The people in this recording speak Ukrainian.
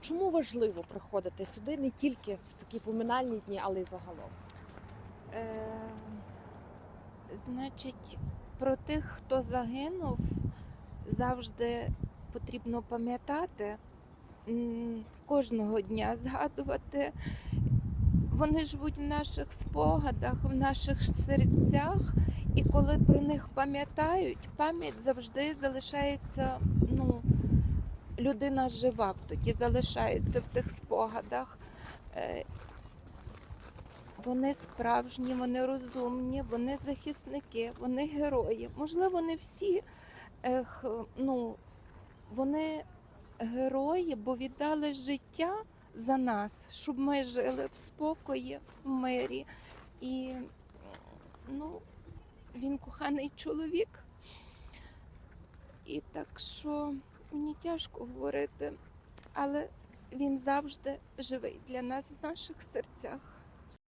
Чому важливо приходити сюди не тільки в такі поминальні дні, але й загалом? Е, значить, про тих, хто загинув, завжди потрібно пам'ятати, кожного дня згадувати. Вони живуть в наших спогадах, в наших серцях, і коли про них пам'ятають, пам'ять завжди залишається. Ну, людина жива тоді залишається в тих спогадах. Е, вони справжні, вони розумні, вони захисники, вони герої. Можливо, не всі ну, вони герої, бо віддали життя за нас, щоб ми жили в спокої, в мирі. І ну, він коханий чоловік. І так що мені тяжко говорити, але він завжди живий для нас в наших серцях.